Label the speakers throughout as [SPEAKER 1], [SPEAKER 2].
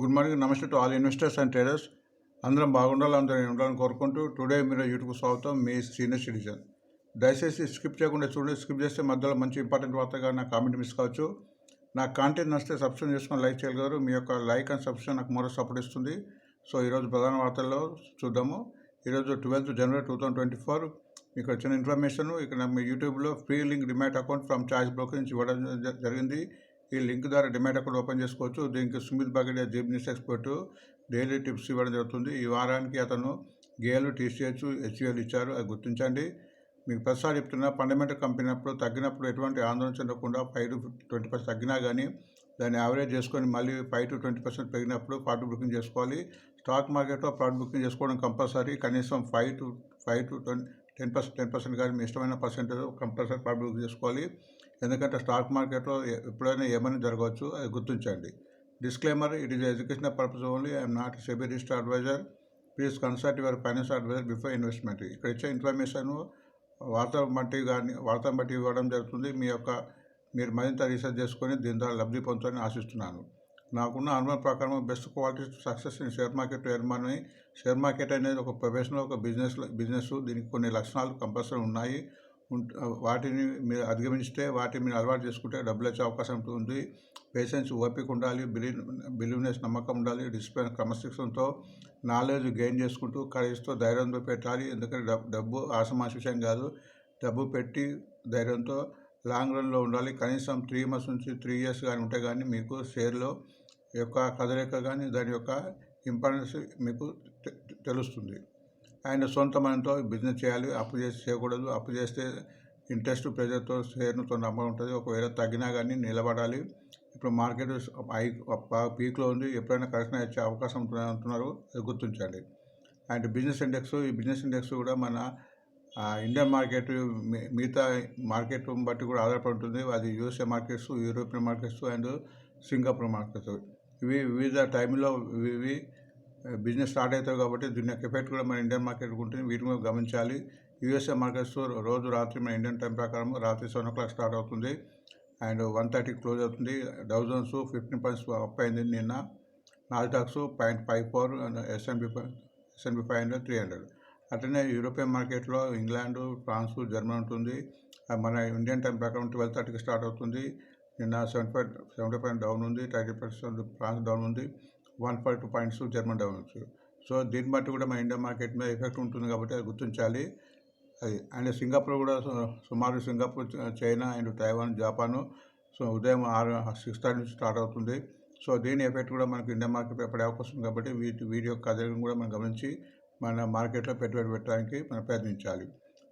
[SPEAKER 1] Good morning నమస్తే to all investors and traders. అందరం బాగుండాలి అందరూ ఉండాలని కోరుకుంటూ టుడే మీరు యూట్యూబ్ స్వాగతం. మీ సీనియర్ సిటిజన్. దయచేసి స్కిప్ చేయకుండా చూడండి స్కిప్ చేస్తే మధ్యలో మంచి ఇంపార్టెంట్ వార్తగా నా కామెంట్ మిస్ కావచ్చు. నా కాంటెంట్ నచ్చితే సబ్స్క్రైబ్ చేసుకొని లైక్ చేయగలరు. మీ యొక్క లైక్ అండ్ సబ్స్క్రైబ్ నాకు మరో సపోర్ట్ ఇస్తుంది. సో ఈరోజు ప్రధాన వార్తల్లో చూద్దాము. ఈరోజు twelfth January two thousand twenty four మీకు వచ్చిన ఇన్ఫర్మేషన్ ఇక్కడ మీ యూట్యూబ్లో free link demat account from choice broker నుంచి ఇవ్వడం జ- జరిగింది. ఈ లింక్ ద్వారా డిమాట్ అకౌంట్ ఓపెన్ చేసుకోవచ్చు. దీనికి సుమిత్ బాగడియా జీబ్ న్యూస్ ఎక్స్పర్ట్ డైలీ టిప్స్ ఇవ్వడం జరుగుతుంది. ఈ వారానికి అతను గేలు టీసీహెచ్ హెచ్యుఎల్ ఇచ్చారు. అది గుర్తించండి. మీకు ప్రతిసారి చెప్తున్నా ఫండమెంటల్ కంపెనీప్పుడు తగ్గినప్పుడు ఎటువంటి ఆందోళన చెందకుండా ఫైవ్ టు ట్వంటీ పర్సెంట్ తగ్గినా కానీ దాన్ని యావరేజ్ చేసుకొని మళ్ళీ ఫైవ్ టు ట్వంటీ పర్సెంట్ పెరిగినప్పుడు ప్రాఫిట్ బుకింగ్ చేసుకోవాలి. స్టాక్ మార్కెట్లో ప్రాఫిట్ బుకింగ్ చేసుకోవడం కంపల్సరీ. కనీసం five to five to twenty ten percent ten percent కానీ మీ ఇష్టమైన పర్సెంటేజ్ కంపల్సరీ ప్రాఫిట్ బుక్ చేసుకోవాలి. ఎందుకంటే స్టాక్ మార్కెట్లో ఎప్పుడైనా ఏమైనా జరగవచ్చు అది గుర్తించండి. Disclaimer it is educational purpose only I'm not SEBI register advisor please consult your finance advisor before investment ఇక్కడ ఇచ్చే ఇన్ఫర్మేషన్ వార్తలు బట్టి కానీ వార్తను బట్టి ఇవ్వడం జరుగుతుంది. మీ యొక్క మీరు మరింత రీసెర్చ్ చేసుకొని దీని ద్వారా లబ్ధి పొందుతారని ఆశిస్తున్నాను. నాకున్న అనుభవం ప్రకారం best quality success in share market Ermani share market అనేది ఒక ప్రొఫెషనల్ ఒక బిజినెస్ బిజినెస్ దీనికి కొన్ని లక్షణాలు కంపల్సరీ ఉన్నాయి. వాటిని మీరు అధిగమించితే వాటిని మీరు అలవాటు చేసుకుంటే డబ్బులు వచ్చే అవకాశం ఉంటుంది. పేషెన్స్ ఓపిక ఉండాలి బిలీవ్ బిలీవ్నెస్ నమ్మకం ఉండాలి డిసిప్లిన్ క్రమశిక్షణతో నాలెడ్జ్ గెయిన్ చేసుకుంటూ కరేజ్తో ధైర్యంతో పెట్టాలి. ఎందుకంటే డబ్బు డబ్బు ఆసమాస విషయం కాదు. డబ్బు పెట్టి ధైర్యంతో లాంగ్ రన్లో ఉండాలి. కనీసం త్రీ మంత్స్ నుంచి త్రీ ఇయర్స్ కానీ ఉంటే కానీ మీకు షేర్లో యొక్క కదలిక కానీ దాని యొక్క ఇంపార్టెన్స్ మీకు తెలుస్తుంది. ఆయన సొంత మనతో బిజినెస్ చేయాలి అప్పు చేసి చేయకూడదు. అప్పు చేస్తే ఇంట్రెస్ట్ ప్రెజర్తో షేర్తో నమ్మకం ఉంటుంది. ఒకవేళ తగ్గినా కానీ నిలబడాలి. ఇప్పుడు మార్కెట్ హై పీక్లో ఉంది. ఎప్పుడైనా కరెక్షన్ వచ్చే అవకాశం ఉంటుంది అంటున్నారు. అది గుర్తించండి. అండ్ బిజినెస్ ఇండెక్స్ ఈ బిజినెస్ ఇండెక్స్ కూడా మన ఇండియన్ మార్కెట్ మిగతా మార్కెట్ బట్టి కూడా ఆధారపడి ఉంటుంది. అది USA markets European markets and Singapore markets ఇవి వివిధ టైంలో ఇవి బిజినెస్ స్టార్ట్ అవుతాయి కాబట్టి దీని యొక్క ఎఫెక్ట్ కూడా మన ఇండియన్ మార్కెట్ ఉంటుంది వీటిని కూడా గమనించాలి. యూఎస్ఏ మార్కెట్స్ రోజు రాత్రి మన ఇండియన్ టైం ప్రకారం రాత్రి సెవెన్ ఓ క్లాక్ స్టార్ట్ అవుతుంది. అండ్ వన్ థర్టీ క్లోజ్ అవుతుంది. థౌజండ్స్ ఫిఫ్టీన్ పాయింట్స్ అప్ అయింది నిన్న. నాల్టాక్స్ పాయింట్ ఫైవ్ ఫోర్ ఎస్ఎన్బి ఎస్ఎన్బి ఫైవ్ హండ్రెడ్ త్రీ హండ్రెడ్. అట్లనే యూరోపియన్ మార్కెట్లో ఇంగ్లాండ్ ఫ్రాన్స్ జర్మనీ ఉంటుంది. మన ఇండియన్ టైం ప్రకారం ట్వెల్వ్ థర్టీకి స్టార్ట్ అవుతుంది. నిన్న seven five seventy point down ఉంది. థర్టీ పర్సెంట్ ఫ్రాన్స్ డౌన్ ఉంది. One five two points German downs. So దీన్ని బట్టి కూడా మన ఇండియన్ మార్కెట్ మీద ఎఫెక్ట్ ఉంటుంది కాబట్టి అది గుర్తించాలి. అది అండ్ సింగపూర్ కూడా సుమారు Singapore China and Taiwan Japan so ఉదయం ఆరు సిక్స్ థర్టీ నుంచి స్టార్ట్ అవుతుంది. సో దీని ఎఫెక్ట్ కూడా మనకు ఇండియా మార్కెట్ పడే అవకాశం ఉంది కాబట్టి వీటి వీటి యొక్క కదలికను కూడా మనం గమనించి మన మార్కెట్లో పెట్టుబడి పెట్టడానికి మనం ప్రయత్నించాలి.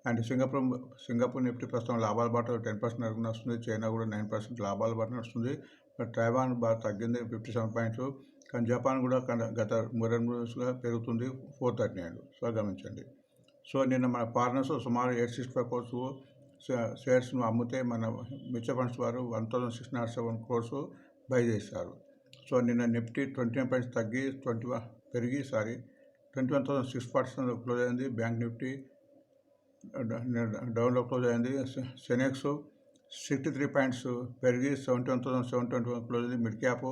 [SPEAKER 1] అండ్ సింగపూర్ సింగపూర్ నిఫ్టీ ప్రస్తుతం లాభాల బాట టెన్ పర్సెంట్ వరకు వస్తుంది చైనా కూడా నైన్ పర్సెంట్ లాభాల బాట నడుస్తుంది. బట్ తైవాన్ బాగా తగ్గింది ఫిఫ్టీ సెవెన్ పాయింట్స్. కానీ జపాన్ కూడా గత మూడు రెండు రోజులుగా పెరుగుతుంది. ఫోర్ థర్టీ నైన్ సో గమనించండి సో నిన్న మన పార్నర్స్ సుమారు ఎయిట్ సిక్స్ ఫైవ్ కోర్స్ షేర్స్ను అమ్మితే మన మ్యూచువల్ ఫండ్స్ వారు one thousand six nought seven crores buy చేశారు. సో నిన్న నిఫ్టీ ట్వంటీ వన్ పాయింట్స్ తగ్గి ట్వంటీ వన్ పెరిగి sorry twenty one thousand six percent close అయింది. బ్యాంక్ నిఫ్టీ డౌన్లో క్లోజ్ అయింది. సెనెక్స్ సిక్స్టీ త్రీ పాయింట్స్ పెరిగి seventy one thousand seven twenty one close అయింది. Mid cap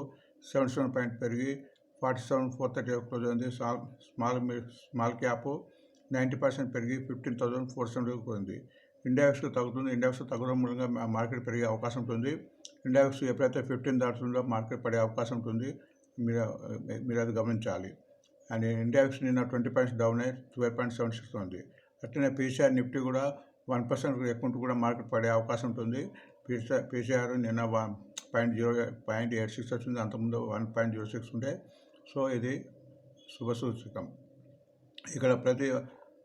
[SPEAKER 1] seven seven point పెరిగి forty seven four thirty close అయింది. Small small small cap ninety percent పెరిగి fifteen thousand four seventy పోయింది. Index తగ్గుతుంది. Index తగ్గడం మూలంగా market పెరిగే అవకాశం ఉంటుంది. ఇండెక్స్ ఎప్పుడైతే ఫిఫ్టీన్ దాటుతుందో మార్కెట్ పడే అవకాశం ఉంటుంది. మీరు మీరు అది గమనించాలి. అండ్ ఇండెక్స్ నిన్న ట్వంటీ పాయింట్స్ డౌన్ అయ్యి ట్వెల్వ్ పాయింట్ సెవెన్ సిక్స్ ఉంది. అట్లనే పీసీఆర్ నిఫ్టీ కూడా వన్ పర్సెంట్ ఎక్కువ కూడా మార్కెట్ పడే అవకాశం ఉంటుంది. పీసీఆర్ పీసీఆర్ నిన్న one point zero point eight six వచ్చింది. అంతకుముందు వన్ పాయింట్ జీరో సిక్స్ ఉండే. సో ఇది శుభసూచకం ఇక్కడ ప్రతి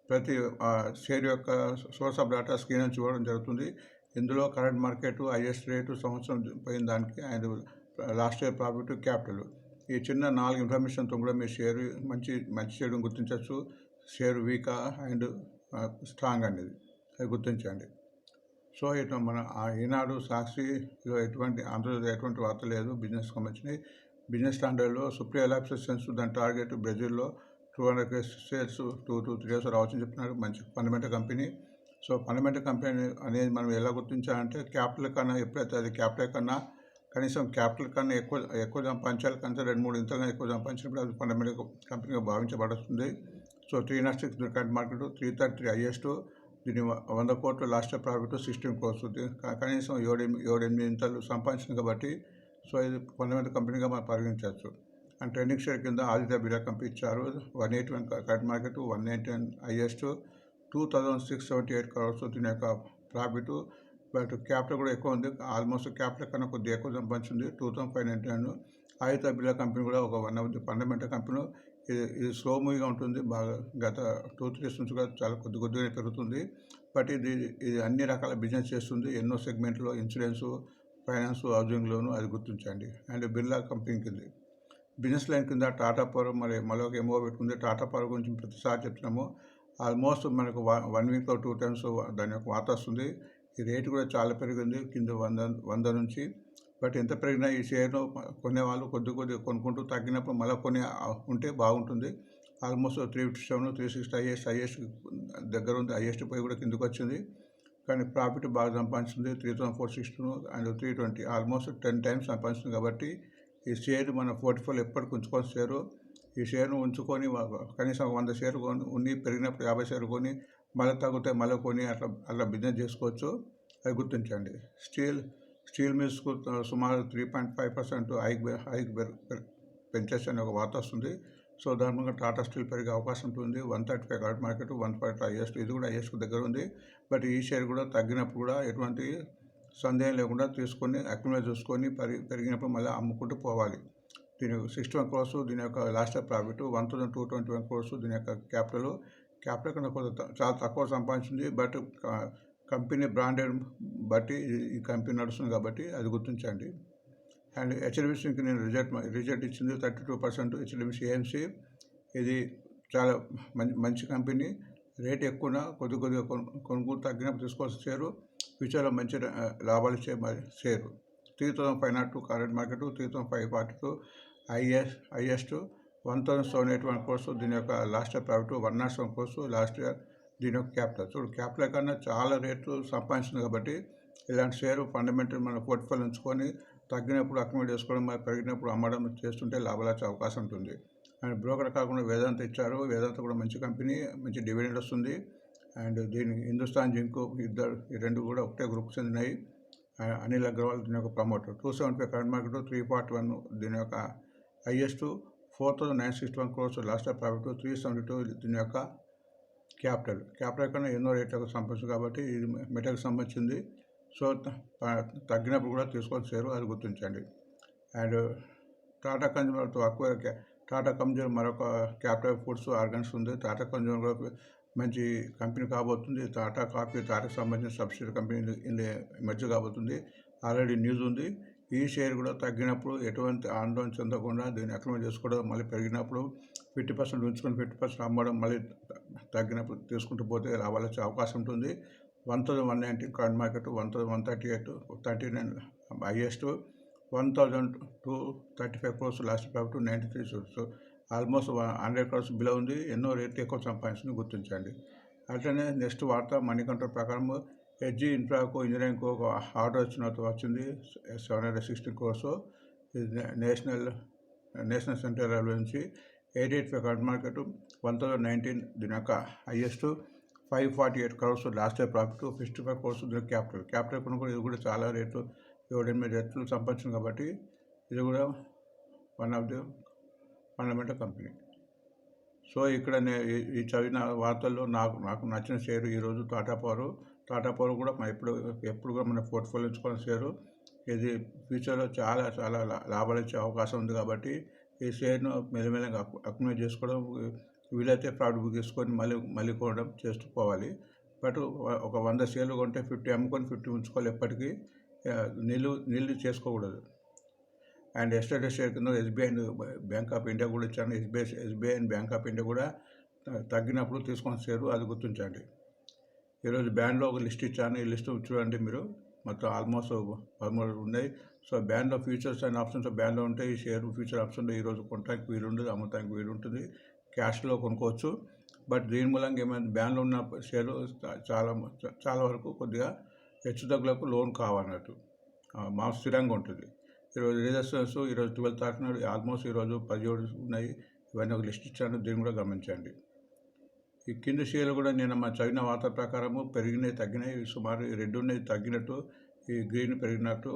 [SPEAKER 1] ప్రతి ఆ, షేర్ యొక్క సోర్స్ ఆఫ్ డేటా స్క్రీన్ చూడడం జరుగుతుంది. ఇందులో కరెంట్ మార్కెట్ హైయెస్ట్ రేటు సంవత్సరం పోయిన దానికి and last year profit capital. ఈ చిన్న నాలుగు ఇన్ఫర్మేషన్తో కూడా మీ షేర్ మంచి మంచి షేర్ని గుర్తించవచ్చు. షేర్ వీకా అండ్ స్ట్రాంగ్ అనేది. అది గుర్తించండి. సో ఇటు మన ఆ ఈనాడు సాక్షిలో ఎటువంటి ఆంధ్రప్రదేశ్ ఎటువంటి వార్త లేదు బిజినెస్ సంబంధించినవి. బిజినెస్ స్టాండర్డ్లో సుప్రియా ఎలాప్సెన్స్ దాని టార్గెట్ బ్రెజిల్లో two hundred sales two two three years రావచ్చని చెప్తున్నారు. మంచి fundamental company. So fundamental company అనేది మనం ఎలా గుర్తించాలంటే క్యాపిటల్ కన్నా ఎప్పుడైతే అది క్యాపిటల్ కన్నా కనీసం క్యాపిటల్ కన్నా ఎక్కువ ఎక్కువ సంపాదించాలి కనీసం రెండు మూడు ఇంతలన్నా ఎక్కువ సంపాదించినప్పుడు అది ఫండమెంటల్ కంపెనీగా భావించబడుతుంది. So three nought six current market three thirty three highest దీని వంద కోట్లు లాస్ట్ ప్రాఫిట్ సిస్టమ్ కోసం కనీసం ఏడు ఎనిమిది ఏడు ఎనిమిది ఇంతలు సంపాదించింది కాబట్టి సో ఇది ఫండమెంటల్ కంపెనీగా మనం పరిగణించవచ్చు. అండ్ ట్రెండింగ్ షేర్ కింద ఆదిత్య బిర్లా కంపెనీ ఇచ్చారు. One eight one current market one ninety one highest two thousand six seventy eight crores దీని యొక్క ప్రాఫిట్. బట్ క్యాపిటల్ కూడా ఎక్కువ ఉంది. ఆల్మోస్ట్ క్యాపిటల్ కన్నా కొద్దిగా ఎక్కువ సంపాదించింది. Two thousand five ninety nine. Aditya Birla company కూడా ఒక one of the fundamental company. ఇది ఇది స్లో మూవింగ్ ఉంటుంది. బాగా గత టూ త్రీ ఇయర్స్ నుంచి కూడా చాలా కొద్ది కొద్దిగా పెరుగుతుంది. బట్ ఇది ఇది అన్ని రకాల బిజినెస్ చేస్తుంది. ఎన్నో సెగ్మెంట్లో ఇన్సూరెన్స్ ఫైనాన్స్ హౌసింగ్ లోను అది గుర్తించండి. అండ్ బిర్లా కంపెనీ కింద. బిజినెస్ లైన్ కింద టాటా పవర్ మరి మరొక ఎమో ఎంఓ పెట్టుకుంది. టాటా పవర్ గురించి ప్రతిసారి చెప్తున్నాము. ఆల్మోస్ట్ మనకు వన్ వీక్లో టూ టైమ్స్ దాని యొక్క వార్త వస్తుంది. ఈ రేటు కూడా చాలా పెరిగింది. కింద వంద వంద నుంచి బట్ ఎంత పెరిగినా ఈ షేర్ను కొనేవాళ్ళు కొద్ది కొద్ది కొనుక్కుంటూ తగ్గినప్పుడు మళ్ళీ కొని ఉంటే బాగుంటుంది. Almost three fifty seven three sixty highest highest దగ్గర ఉంది. హైయెస్ట్ పోయి కూడా కిందకు వచ్చింది. కానీ ప్రాఫిట్ బాగా సంపాదించింది. Three thousand four sixty and three twenty. Almost ten times సంపాదించింది కాబట్టి ఈ షేర్ మన పోర్ట్ఫోలియో ఎప్పటికి ఉంచుకొని షేరు. ఈ షేర్ను ఉంచుకొని కనీసం వంద షేర్ కొని ఉన్ని పెరిగినప్పుడు యాభై షేర్ కొని మళ్ళీ తగ్గితే మళ్ళీ కొని అట్లా అట్లా బిజినెస్ చేసుకోవచ్చు. అది గుర్తించండి. స్టీల్ స్టీల్ మిల్స్కు సుమారు three point five percent hike hike పెంచేసి అనే ఒక వార్త వస్తుంది. సో దాని మూలంగా టాటా స్టీల్ పెరిగే అవకాశం ఉంటుంది. One thirty five current market one point highest ఇది కూడా హైయెస్ట్ దగ్గర ఉంది. బట్ ఈ షేర్ కూడా తగ్గినప్పుడు కూడా ఎటువంటి సందేహం లేకుండా తీసుకొని అక్యుమిలేట్ చూసుకొని పెరిగి పెరిగినప్పుడు మళ్ళీ అమ్ముకుంటూ పోవాలి. దీని సిక్స్టీ వన్ క్రోర్స్ దీని యొక్క last profit one thousand two twenty one crores దీని యొక్క క్యాపిటల్. క్యాపిటల్ కన్నా కొంత చాలా తక్కువ సంపాదించింది. బట్ కంపెనీ బ్రాండెడ్ బట్టి ఈ- కంపెనీ నడుస్తుంది కాబట్టి అది గుర్తించండి. అండ్ హెచ్డిఎఫ్సికి నేను రిజల్ట్ రిజల్ట్ ఇచ్చింది thirty two percent HDFC AMC. ఇది చాలా మంచి మంచి కంపెనీ. రేట్ ఎక్కువ కొద్ది కొద్దిగా కొను కొనుగోలు తగ్గినప్పుడు తీసుకోవాల్సిన షేరు ఫ్యూచర్లో మంచి లాభాలు ఇచ్చే మరి share. Three thousand five nought two current market three thousand five forty two is highest one thousand seven eight one crores దీని యొక్క last year profit one nought seven crores last year దీని యొక్క capital. చూడు capital కన్నా చాలా రేట్లు సంపాదించింది కాబట్టి ఇలాంటి షేర్ ఫండమెంటల్ మన పోర్ట్ఫోలియో ఉంచుకొని తగ్గినప్పుడు అక్యుమిలేట్ చేసుకోవడం పెరిగినప్పుడు అమ్మడం చేస్తుంటే లాభాలు వచ్చే అవకాశం ఉంటుంది. అండ్ బ్రోకర్ కాకుండా వేదాంత ఇచ్చారు. వేదాంత కూడా మంచి కంపెనీ మంచి డివిడెండ్ వస్తుంది. అండ్ దీని హిందుస్థాన్ జింకు ఇద్దరు ఈ రెండు కూడా ఒకటే గ్రూప్ చెందినాయి. అనిల్ అగ్రవాల్ దీని యొక్క promoter. Two seventy five current market three forty one దీని యొక్క highest. Four thousand nine sixty one crores last profit three seventy two దీని యొక్క క్యాపిటల్. క్యాపిటల్ కన్నా ఎన్నో రేట్లకు సంబంధించింది కాబట్టి ఇది మెటల్కి సంబంధించింది సో తగ్గినప్పుడు కూడా తీసుకొని సేరు అది గుర్తించండి. అండ్ టాటా కన్జ్యూమర్ తక్కువ టాటా కన్జ్యూమర్ మరొక క్యాపిటల్ ఫుడ్స్ ఆర్గన్స్ ఉంది. టాటా కన్జ్యూమర్ కూడా మంచి కంపెనీ కాబోతుంది. టాటా కాఫీ టాటాకు సంబంధించిన సబ్సిడీ కంపెనీ ఇండి కాబోతుంది. ఆల్రెడీ న్యూస్ ఉంది. ఈ షేర్ కూడా తగ్గినప్పుడు ఎటువంటి ఆందోళన చెందకుండా దీన్ని అక్రమం చేసుకోవడం మళ్ళీ పెరిగినప్పుడు ఫిఫ్టీ పర్సెంట్ ఉంచుకొని ఫిఫ్టీ పర్సెంట్ అమ్మడం మళ్ళీ తగ్గినప్పుడు తీసుకుంటూ పోతే రావాల్సే వచ్చే అవకాశం ఉంటుంది. One thousand one ninety coin market one thousand one thirty eight thirty nine highest one thousand two thirty five crores last profit ninety three crores. Almost hundred crores below ఉంది. ఎన్నో రేట్లు ఎక్కువ సంపాదించింది గుర్తించండి. అట్లనే నెక్స్ట్ వార్త మనీ కంట్రోల్ ప్రకారం HG ఇన్ఫ్రాకు ఇంజనీరింగ్కు ఒక ఆర్డర్ వచ్చిన వచ్చింది. Seven hundred sixty crores. ఇది నేషనల్ నేషనల్ సెంటర్ రైల్వే నుంచి eight eight five current market one thousand nineteen దీని యొక్క highest five forty eight crores last year profit fifty five crores దీని క్యాపిటల్. క్యాపిటల్ కొనుగోలు కూడా ఇది కూడా చాలా రేట్లు ఏడు ఎనిమిది రేట్లు సంపాదించింది కాబట్టి ఇది కూడా one of the fundamental company so ఇక్కడ నేను ఈ- చదివిన వార్తల్లో నాకు నాకు నచ్చిన షేరు ఈరోజు టాటా పవర్ టాటా పవర్ కూడా మా ఎప్పుడు ఎప్పుడు కూడా మన పోర్ట్ఫోలియో ఉంచుకున్న షేరు. ఇది ఫ్యూచర్లో చాలా చాలా లాభాలు ఇచ్చే అవకాశం ఉంది కాబట్టి ఈ షేర్ను మెల్లమెల్లగా అక్యుమిలేట్ చేసుకోవడం వీలైతే ప్రాఫిట్ బుక్ చేసుకొని మళ్ళీ మళ్ళీ కొనడం చేస్తూ పోవాలి. బట్ ఒక వంద షేర్లు కొంటే ఫిఫ్టీ అమ్ముకొని ఫిఫ్టీ ఉంచుకోవాలి ఎప్పటికీ. నీళ్ళు నిల్లు చేసుకోకూడదు. అండ్ ఎస్టేట్ షేర్ కింద SBI and bank of India కూడా ఇచ్చాను. SBI SBI and bank of India కూడా తగ్గినప్పుడు తీసుకొని షేరు అది గుర్తించండి. ఈరోజు బ్యాండ్లో ఒక లిస్ట్ ఇచ్చాను. ఈ లిస్ట్ చూడండి మీరు. మొత్తం ఆల్మోస్ట్ పదమూడు ఉన్నాయి. సో బ్యాండ్లో ఫ్యూచర్స్ అండ్ ఆప్షన్స్ బ్యాండ్లో ఉంటాయి. షేర్ ఫ్యూచర్ ఆప్షన్లో ఈరోజు కొనడానికి వీలు ఉంటుంది అమ్మటానికి వీలు ఉంటుంది. క్యాష్లో కొనుక్కోవచ్చు. బట్ దీని మూలంగా ఏమైంది బ్యాండ్లో ఉన్న షేర్లు చాలా చాలా వరకు కొద్దిగా హెచ్చుతగ్గులకు లోన్ కావన్నట్టు. మా స్థిరంగా ఉంటుంది. ఈరోజు రిజర్వేషన్స్ ఈరోజు ట్వెల్త్ తారీఖున ఆల్మోస్ట్ ఈరోజు పదిహేడు ఉన్నాయి. ఇవన్నీ ఒక లిస్ట్ ఇచ్చాను. దీన్ని కూడా గమనించండి. ఈ కింది షేర్లు కూడా నేను మా చదివిన వార్త ప్రకారము పెరిగినాయి తగ్గినాయి సుమారు ఈ రెడ్ ఉన్నాయి తగ్గినట్టు ఈ గ్రీన్ పెరిగినట్టు.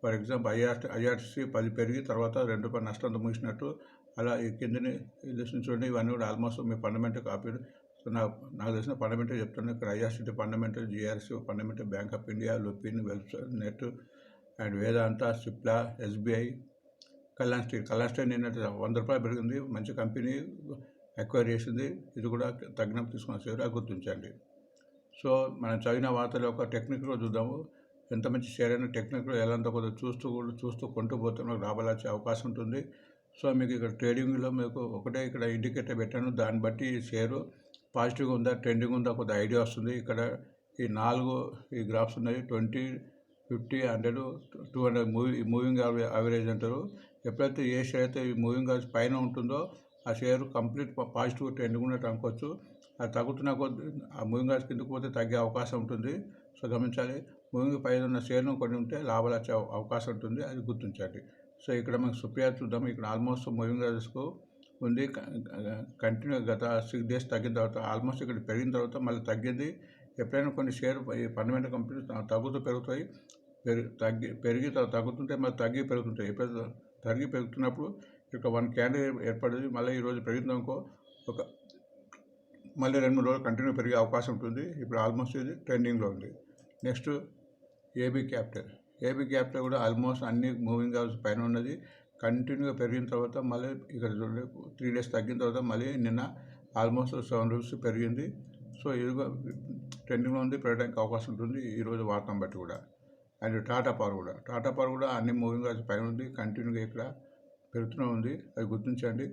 [SPEAKER 1] ఫర్ ఎగ్జాంపుల్ ఐఆర్ ఐఆర్టీసీ పది పెరిగి తర్వాత రెండు రూపాయలు నష్టంతో ముగిసినట్టు. అలా ఈ కిందని లిస్ట్ చూడండి ఇవన్నీ కూడా ఆల్మోస్ట్ మీ ఫండమెంటల్ కాపీ. సో నా నాకు తెలిసిన ఫండమెంటల్ చెప్తున్నాను ఇక్కడ IRCTC fundamental GRC fundamental bank of India Lupin website net and Vedanta Cipla SBI Kalyan steel. Kalyan steel నిన్న వంద రూపాయలు పెరిగింది మంచి కంపెనీ. ఎక్వైర్ చేసింది. ఇది కూడా తగ్గినప్పుడు తీసుకున్న షేర్ గుర్తించండి. సో మనం చదివిన వార్తలు ఒక టెక్నిక్లో చూద్దాము. ఎంత మంచి షేర్ అయినా టెక్నిక్లో ఎలాంత కొద్దిగా చూస్తూ కూడా చూస్తూ కొంటూ పోతే మనకు లాభాలు వచ్చే అవకాశం ఉంటుంది. సో మీకు ఇక్కడ ట్రేడింగ్లో మీకు ఒకటే ఇక్కడ ఇండికేటర్ పెట్టాను. దాన్ని బట్టి షేరు పాజిటివ్గా ఉందా ట్రెండింగ్ ఉందా కొద్దిగా ఐడియా వస్తుంది. ఇక్కడ ఈ నాలుగు ఈ గ్రాఫ్స్ ఉన్నాయి. Twenty fifty hundred two hundred movie moving average అంటారు. ఎప్పుడైతే ఏ షేర్ అయితే ఈ మూవింగ్ యావరేజ్ పైన ఉంటుందో ఆ షేర్ కంప్లీట్ పాజిటివ్ ట్రెండ్ ఉన్నట్టు అనుకోవచ్చు. అది తగ్గుతున్న కొద్ది ఆ మూవింగ్ యావరేజ్ కిందకు పోతే తగ్గే అవకాశం ఉంటుంది. సో గమనించాలి. మూవింగ్ పైన ఉన్న షేర్ను కొన్ని ఉంటే లాభాలు వచ్చే అవకాశం ఉంటుంది. అది గుర్తించాలి సో ఇక్కడ మనకు సుప్రియా చూద్దాం. ఇక్కడ ఆల్మోస్ట్ మూవింగ్ యావరేజ్కు ఉంది. కంటిన్యూ గత సిక్స్ డేస్ తగ్గిన తర్వాత ఆల్మోస్ట్ ఇక్కడ పెరిగిన తర్వాత మళ్ళీ తగ్గింది. ఎప్పుడైనా కొన్ని షేర్ ఫండమెంటల్ కంపెనీస్ తగ్గుతూ పెరుగుతాయి. పెరిగి తగ్గి పెరిగి తగ్గుతుంటే మళ్ళీ తగ్గి పెరుగుతుంటాయి. ఎప్పుడైతే తగ్గి పెరుగుతున్నప్పుడు ఇక్కడ వన్ క్యాండిడేట్ ఏర్పడింది. మళ్ళీ ఈరోజు పెరిగిందనుకో ఒక మళ్ళీ రెండు మూడు రోజులు కంటిన్యూ పెరిగే అవకాశం ఉంటుంది. ఇప్పుడు ఆల్మోస్ట్ ఇది ట్రెండింగ్లో ఉంది. Next AB capital. AB capital కూడా ఆల్మోస్ట్ అన్ని మూవింగ్ హౌస్ పైన ఉన్నది. కంటిన్యూగా పెరిగిన తర్వాత మళ్ళీ ఇక్కడ చూడండి త్రీ డేస్ తగ్గిన తర్వాత మళ్ళీ నిన్న ఆల్మోస్ట్ సెవెన్ రూపీస్ పెరిగింది. సో ఇది ట్రెండింగ్లో ఉంది పెరగడానికి అవకాశం ఉంటుంది ఈరోజు వార్తను బట్టి కూడా. అండ్ టాటా పవర్ కూడా. టాటా పవర్ కూడా అన్ని మూవింగ్ హౌస్ పైన ఉంది కంటిన్యూగా ఇక్కడ పెరుగుతూనే ఉంది అది గుర్తించండి.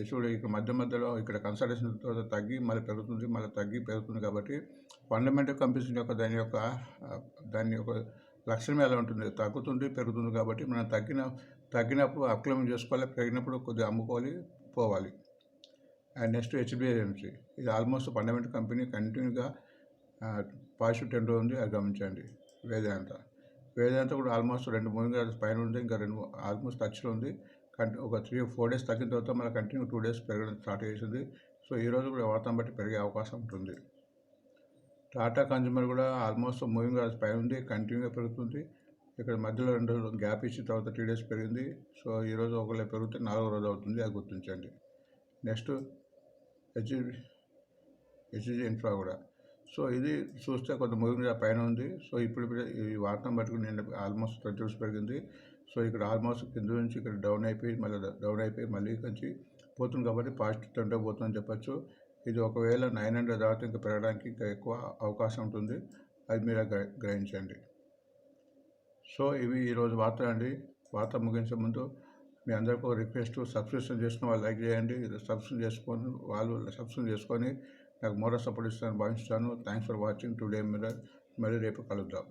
[SPEAKER 1] ఇది ఇక్కడ మధ్య మధ్యలో ఇక్కడ కన్సల్టేషన్ తర్వాత తగ్గి మళ్ళీ పెరుగుతుంది మళ్ళీ తగ్గి పెరుగుతుంది కాబట్టి ఫండమెంటల్ కంపెనీస్ యొక్క దాని యొక్క దాని యొక్క లక్షణం ఎలా ఉంటుంది? తగ్గుతుంది పెరుగుతుంది కాబట్టి మనం తగ్గిన తగ్గినప్పుడు అక్లమం చేసుకోవాలి పెరిగినప్పుడు కొద్దిగా అమ్ముకోవాలి పోవాలి. అండ్ నెక్స్ట్ హెచ్డిఎఫ్సి ఇది ఆల్మోస్ట్ ఫండమెంటల్ కంపెనీ కంటిన్యూగా పాజిటివ్ టెండర్ ఉంది. అది గమనించండి. వేదాంత. వేదాంత కూడా ఆల్మోస్ట్ రెండు మూవింగ్ పైన ఉంది. ఇంకా రెండు ఆల్మోస్ట్ టచ్లో ఉంది. కంటి ఒక త్రీ ఫోర్ డేస్ తగ్గిన తర్వాత మళ్ళీ కంటిన్యూ టూ డేస్ పెరగడం స్టార్ట్ చేసింది. సో ఈరోజు కూడా వాతావరణం బట్టి పెరిగే అవకాశం ఉంటుంది. టాటా కన్జ్యూమర్ కూడా ఆల్మోస్ట్ మూవింగ్ అవర్స్ ఉంది కంటిన్యూగా పెరుగుతుంది. ఇక్కడ మధ్యలో రెండు రోజులు గ్యాప్ ఇచ్చిన తర్వాత త్రీ డేస్ పెరిగింది. సో ఈరోజు ఒకవేళ పెరిగితే నాలుగో రోజు అవుతుంది అది గుర్తించండి. నెక్స్ట్ హెచ్ హెచ్జి ఇన్ఫ్రా కూడా. సో ఇది చూస్తే కొంత మూవింగ్ పైన ఉంది. సో ఇప్పుడు ఇప్పుడు ఈ వార్తను పట్టుకుని నేను ఆల్మోస్ట్ ట్వంటీ రూపీస్ పెరిగింది. సో ఇక్కడ ఆల్మోస్ట్ కింద నుంచి ఇక్కడ డౌన్ అయిపోయి మళ్ళీ డౌన్ అయిపోయి మళ్ళీ కొంచెం పోతుంది కాబట్టి పాజిటివ్ ట్రెండ్ పోతుందని చెప్పొచ్చు. ఇది ఒకవేళ నైన్ హండ్రెడ్ దాటి ఇంకా పెరగడానికి ఇంకా ఎక్కువ అవకాశం ఉంటుంది. అది మీరు గ్రహించండి. సో ఇవి ఈరోజు వార్త అండి. వార్త ముగించే ముందు మీ అందరికీ ఒక రిక్వెస్ట్. సబ్స్క్రిప్షన్ చేసుకుని వాళ్ళు లైక్ చేయండి. సబ్స్క్రిప్షన్ చేసుకొని వాళ్ళు సబ్స్క్రిప్షన్ చేసుకొని నాకు మోర సపోర్ట్ ఇస్తానని భావిస్తాను థ్యాంక్స్ ఫర్ వాచింగ్. టుడే మీద మళ్ళీ రేపు కలుద్దాం.